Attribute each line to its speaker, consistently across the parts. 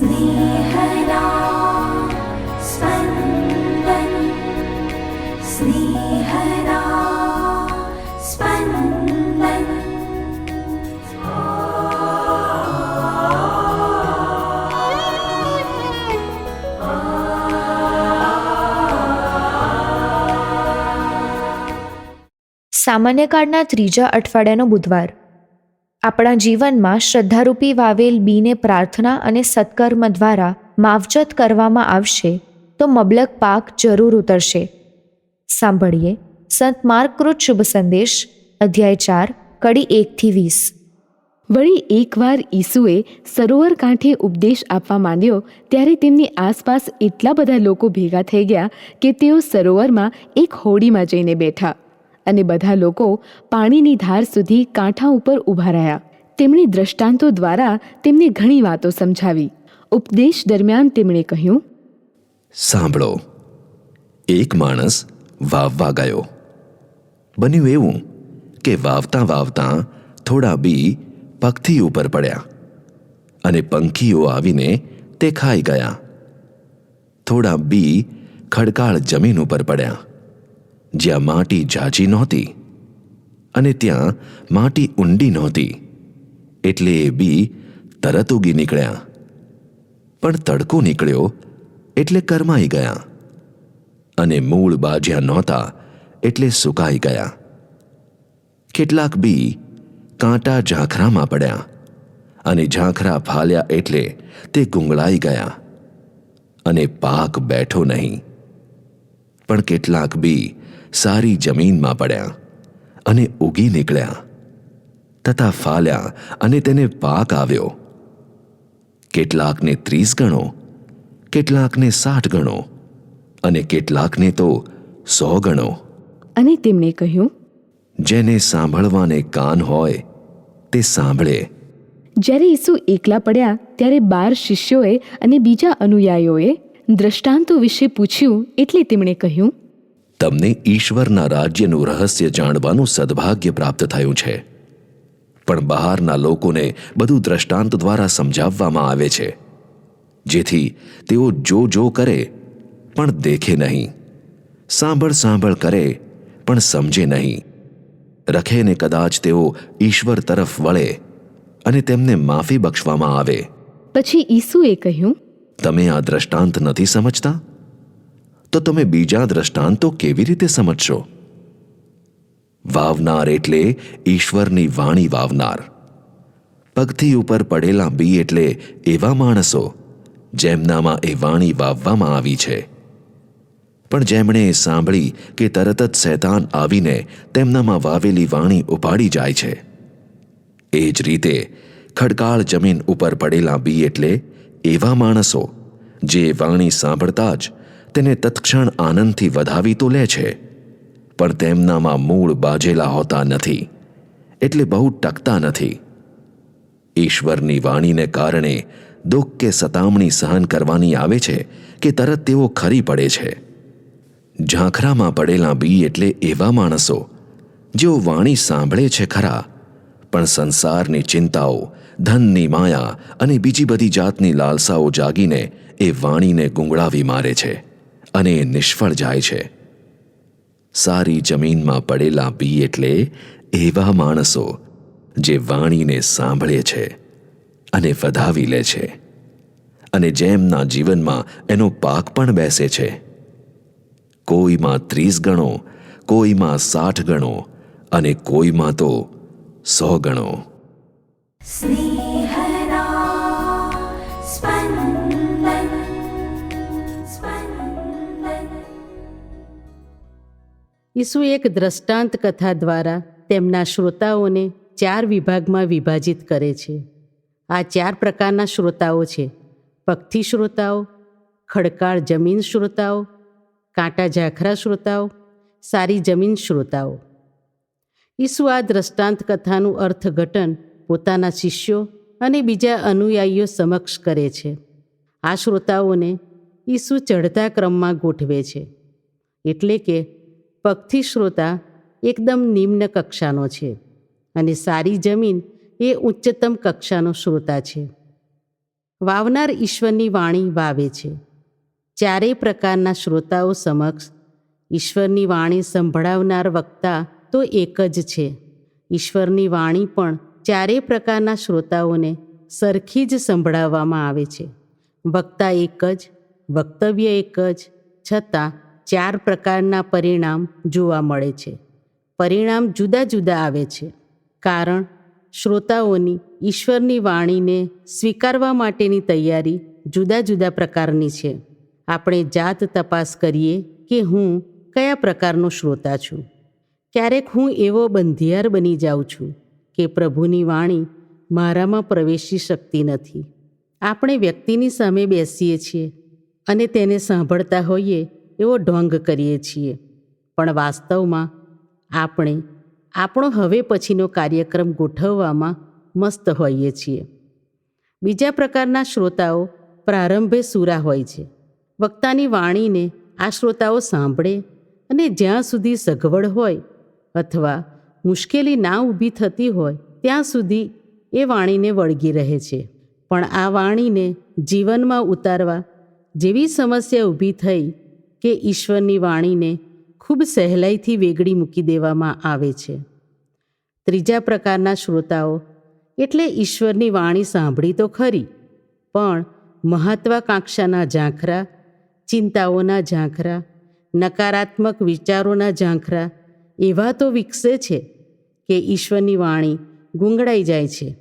Speaker 1: स्नेहदा स्पन्दन् स्नेहदा स्पन्दन्
Speaker 2: સામાન્ય કાળના ત્રીજા અઠવાડિયાનો બુધવાર આપણા જીવનમાં શ્રદ્ધારૂપી વાવેલ બીને પ્રાર્થના અને સત્કર્મ દ્વારા માવજત કરવામાં આવશે, તો મબલક પાક જરૂર ઉતરશે. સાંભળીએ સંત માર્કૃત શુભ સંદેશ, અધ્યાય ચાર, કડી એકથી વીસ.
Speaker 3: વળી એકવાર ઈસુએ સરોવર કાંઠે ઉપદેશ આપવા માંડ્યો, ત્યારે તેમની આસપાસ એટલા બધા લોકો ભેગા થઈ ગયા કે તેઓ સરોવરમાં એક હોડીમાં જઈને બેઠા. અને બધા લોકો પાણીની ધાર સુધી કાંઠા ઉપર ઊભા રહ્યા. તેમણે દ્રષ્ટાંતો દ્વારા તેમને ઘણી વાતો સમજાવી. ઉપદેશ દરમિયાન તેમણે કહ્યું,
Speaker 4: સાંભળો. એક માણસ વાવવા ગયો. બન્યું એવું કે વાવતા વાવતા થોડા બી પગથી ઉપર પડ્યા અને પંખીઓ આવીને તે ખાઈ ગયા. થોડા બી ખડકાળ જમીન ઉપર પડ્યા. જ્યાં માટી ઝાઝી નહોતી અને ત્યાં માટી ઊંડી નહોતી. એટલે એ બી તરત ઉગી નીકળ્યા. પણ તડકો નીકળ્યો એટલે કરમાઈ ગયા. અને મૂળ બાજ્યા નહોતા એટલે સુકાઈ ગયા. કેટલાક બી કાંટા ઝાંખરામાં પડ્યા અને ઝાંખરા ફાલ્યા એટલે તે ગુંગળાઈ ગયા અને પાક બેઠો નહીં. પણ કેટલાક બી સારી જમીનમાં પડ્યા અને ઉગી નીકળ્યા. તથા ફાલ્યા અને તેને પાક આવ્યો. કેટલાકને ત્રીસ ગણો કેટલાકને સાઠ ગણો અને કેટલાકને તો સો ગણો.
Speaker 3: અને તેમણે કહ્યું
Speaker 4: જેને સાંભળવાને કાન હોય તે સાંભળે.
Speaker 3: જ્યારે ઈસુ એકલા પડ્યા ત્યારે બાર શિષ્યોએ અને બીજા અનુયાયીઓએ દ્રષ્ટાંતો વિશે પૂછ્યું એટલે તેમણે કહ્યું
Speaker 4: તમને ઈશ્વરના રાજ્યનું રહસ્ય જાણવાનું સદભાગ્ય પ્રાપ્ત થયું છે. પણ બહારના લોકોને બધું દ્રષ્ટાંત દ્વારા સમજાવવામાં આવે છે. જેથી તેઓ જો જો કરે પણ દેખે નહીં. સાંભળ સાંભળ કરે પણ સમજે નહીં. રખે ને કદાચ તેઓ ઈશ્વર તરફ વળે અને તેમને માફી બક્ષવામાં આવે.
Speaker 3: પછી ઈસુએ કહ્યું
Speaker 4: તમે આ દ્રષ્ટાંત નથી સમજતા? તો તમે બીજા દ્રષ્ટાંતો કેવી રીતે સમજશો? વાવનાર એટલે ઈશ્વરની વાણી વાવનાર. પગથી ઉપર પડેલા બી એટલે એવા માણસો, જેમનામાં એ વાણી વાવવામાં આવી છે. પણ જેમણે એ સાંભળી કે તરત જ શૈતાન આવીને તેમનામાં વાવેલી વાણી ઉપાડી જાય છે. એ જ રીતે ખડકાળ જમીન ઉપર પડેલા બી એટલે એવા માણસો, જે વાણી સાંભળતા જ તેને તત્ક્ષણ આનંદથી વધાવી તો લે છે. પણ તેમનામાં મૂળ બાજેલા હોતા નથી, એટલે બહુ ટકતા નથી. ઈશ્વરની વાણીને કારણે દુઃખ કે સતામણી સહન કરવાની આવે છે કે તરત તેઓ ખરી પડે છે. ઝાંખરામાં પડેલા બી એટલે એવા માણસો, જેઓ વાણી સાંભળે છે ખરા, પણ સંસારની ચિંતાઓ, ધનની માયા અને બીજી બધી જાતની લાલસાઓ જાગીને એ વાણીને ગુંગળાવી મારે છે. અને નિષ્ફળ જાય છે. સારી જમીનમાં પડેલા બી એટલે એવા માણસો જે વાણીને સાંભળે છે અને વધાવી લે છે. અને જેમના જીવનમાં એનો પાક પણ બેસે છે. કોઈમાં ત્રીસ ગણો, કોઈમાં સાઠ ગણો અને કોઈમાં તો સો ગણો.
Speaker 1: સ્નેહ
Speaker 5: ઈસુ એક દ્રષ્ટાંત કથા દ્વારા તેમના શ્રોતાઓને ચાર વિભાગમાં વિભાજિત કરે છે. આ ચાર પ્રકારના શ્રોતાઓ છે. પગથી શ્રોતાઓ, ખડકાળ જમીન શ્રોતાઓ, કાંટા ઝાખરા શ્રોતાઓ, સારી જમીન શ્રોતાઓ. ઈસુ આ દ્રષ્ટાંત કથાનું અર્થઘટન પોતાના શિષ્યો અને બીજા અનુયાયીઓ સમક્ષ કરે છે. આ શ્રોતાઓને ઈસુ ચઢતા ક્રમમાં ગોઠવે છે. એટલે કે પગથી શ્રોતા એકદમ નિમ્ન કક્ષાનો છે અને સારી જમીન એ ઉચ્ચતમ કક્ષાનો શ્રોતા છે. વાવનાર ઈશ્વરની વાણી વાવે છે. ચારેય પ્રકારના શ્રોતાઓ સમક્ષ ઈશ્વરની વાણી સંભળાવનાર વક્તા તો એક જ છે. ઈશ્વરની વાણી પણ ચારેય પ્રકારના શ્રોતાઓને સરખી જ સંભળાવવામાં આવે છે. વક્તા એક જ, વક્તવ્ય એક જ, છતાં ચાર પ્રકારના પરિણામ જોવા મળે છે. પરિણામ જુદા જુદા આવે છે. કારણ, શ્રોતાઓની ઈશ્વરની વાણીને સ્વીકારવા માટેની તૈયારી જુદા જુદા પ્રકારની છે. આપણે જાત તપાસ કરીએ કે હું કયા પ્રકારનો શ્રોતા છું. ક્યારેક હું એવો બંધિયાર બની જાઉં છું કે પ્રભુની વાણી મારામાં પ્રવેશી શકતી નથી. આપણે વ્યક્તિની સામે બેસીએ છીએ અને તેને સાંભળતા હોઈએ એવો ઢોંગ કરીએ છીએ. પણ વાસ્તવમાં આપણે આપણો હવે પછીનો કાર્યક્રમ ગોઠવવામાં મસ્ત હોઈએ છીએ. બીજા પ્રકારના શ્રોતાઓ પ્રારંભે સુરા હોય છે. વક્તાની વાણીને આ શ્રોતાઓ સાંભળે અને જ્યાં સુધી સગવડ હોય અથવા મુશ્કેલી ના ઊભી થતી હોય ત્યાં સુધી એ વાણીને વળગી રહે છે. પણ આ વાણીને જીવનમાં ઉતારવા જેવી સમસ્યા ઊભી થઈ કે ઈશ્વરની વાણીને ખૂબ સહેલાઈથી વેગળી મૂકી દેવામાં આવે છે. ત્રીજા પ્રકારના શ્રોતાઓ, એટલે ઈશ્વરની વાણી સાંભળી તો ખરી, પણ મહત્વાકાંક્ષાના ઝાંખરા, ચિંતાઓના ઝાંખરા, નકારાત્મક વિચારોના ઝાંખરા એવા તો વિકસે છે કે ઈશ્વરની વાણી ગુંગળાઈ જાય છે.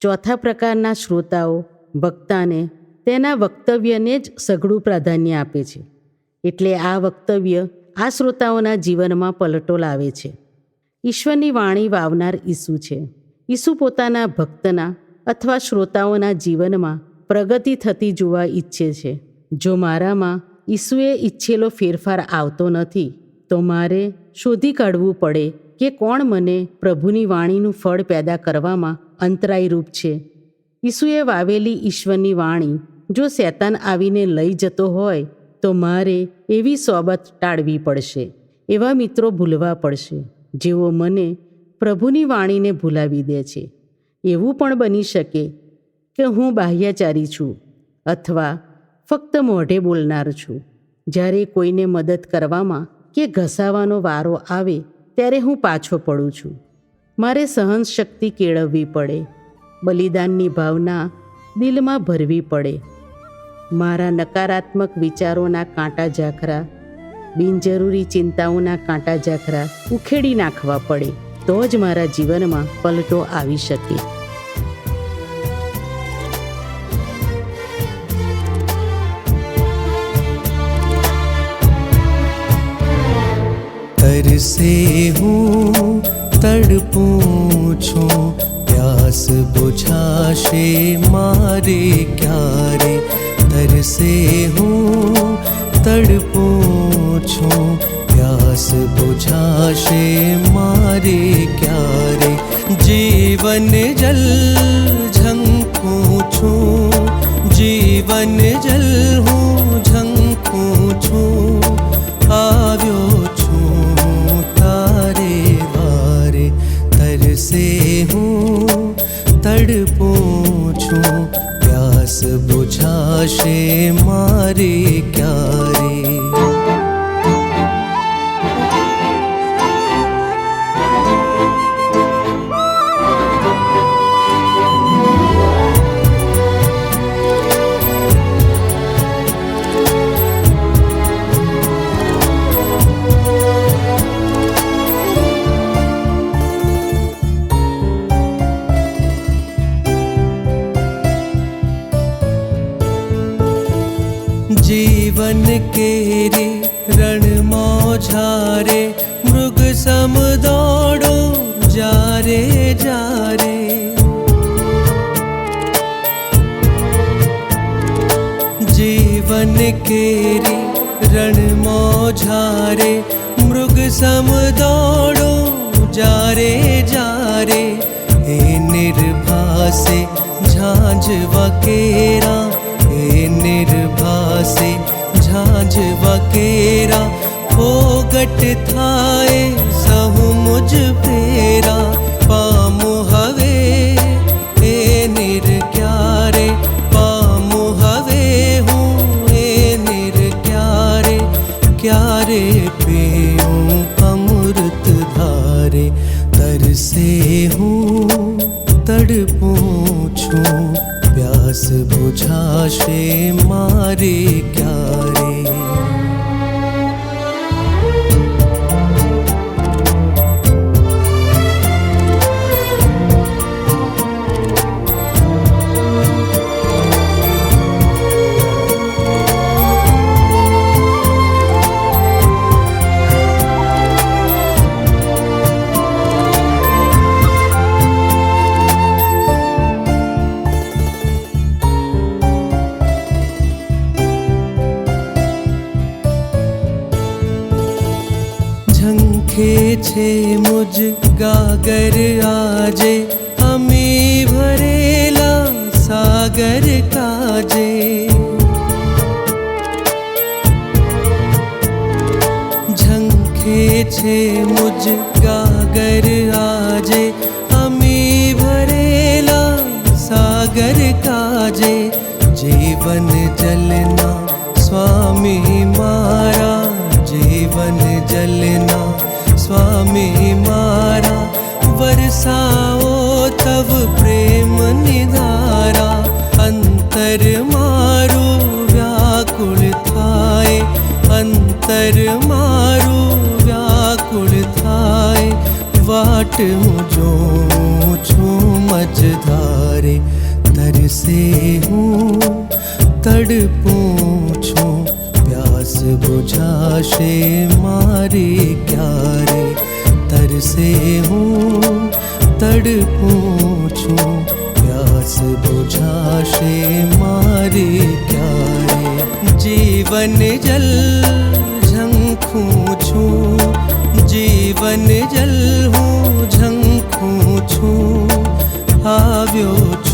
Speaker 5: ચોથા પ્રકારના શ્રોતાઓ વક્તાને તેના વક્તવ્યને જ સઘળું પ્રાધાન્ય આપે છે. એટલે આ વક્તવ્ય આ શ્રોતાઓના જીવનમાં પલટો લાવે છે. ઈશ્વરની વાણી વાવનાર ઈસુ છે. ઈસુ પોતાના ભક્તના અથવા શ્રોતાઓના જીવનમાં પ્રગતિ થતી જોવા ઈચ્છે છે. જો મારામાં ઈસુએ ઈચ્છેલો ફેરફાર આવતો નથી, તો મારે શોધી કાઢવું પડે કે કોણ મને પ્રભુની વાણીનું ફળ પેદા કરવામાં અંતરાયરૂપ છે. ઈસુએ વાવેલી ઈશ્વરની વાણી જો શેતાન આવીને લઈ જતો હોય તો મારે એવી સોબત ટાળવી પડશે, એવા મિત્રો ભૂલવા પડશે, જેઓ મને પ્રભુની વાણીને ભૂલાવી દે છે. એવું પણ બની શકે કે હું બાહ્યાચારી છું અથવા ફક્ત મોઢે બોલનાર છું. જ્યારે કોઈને મદદ કરવામાં કે ઘસાવાનો વારો આવે, ત્યારે હું પાછો પડું છું. મારે સહન શક્તિ કેળવવી પડે, બલિદાનની ભાવના દિલમાં ભરવી પડે મારા નકારાત્મક વિચારોના કાંટા ઝાખરા બિનજરૂરી ચિંતાઓના કાંટા ઝાખરા ઉખેડી નાખવા પડે તો જ મારા જીવનમાં પલટો આવી શકે
Speaker 6: तरसे हूँ तड़पूं છું પ્યાસ બુઝાશે મારે ક્યારે તરસે હું તડપો છું પ્યાસ બુઝાશે મારે ક્યારે જીવન જલ ઝંખું છું જીવન જલ હું ઝંખું છું આવ્યો છું તારે વારે તરસે હું તડપો છું बस बुझाशे मारे मा मृग सम दौड़ो जारे जारे। हे निर्भासे झांझ वकेरा। हे थाए सहु मुझ फेरा બુઝાશે મારે ક્યારે तेरे मुझ गागर आजे हमें भरेला सागर काजे। झंखे छे मुझ गागर आजे हमें भरेला सागर काजे। जीवन जलना स्वामी સ્વામી મારા વરસાઓ તવ પ્રેમ નિધારા અંતર મારું વ્યાકુળ થાય અંતર મારું વ્યાકુળ થાય વાટ હું જોઉં છું મજધારે તરસે હું તડપું છું પ્યાસ આશે મારે ક્યારે તરસે હું તડપું છું પ્યાસ બુઝાશે મારે ક્યારે જીવન જલ ઝંખું છું જીવન જલ હું ઝંખું છું આવ્યો છું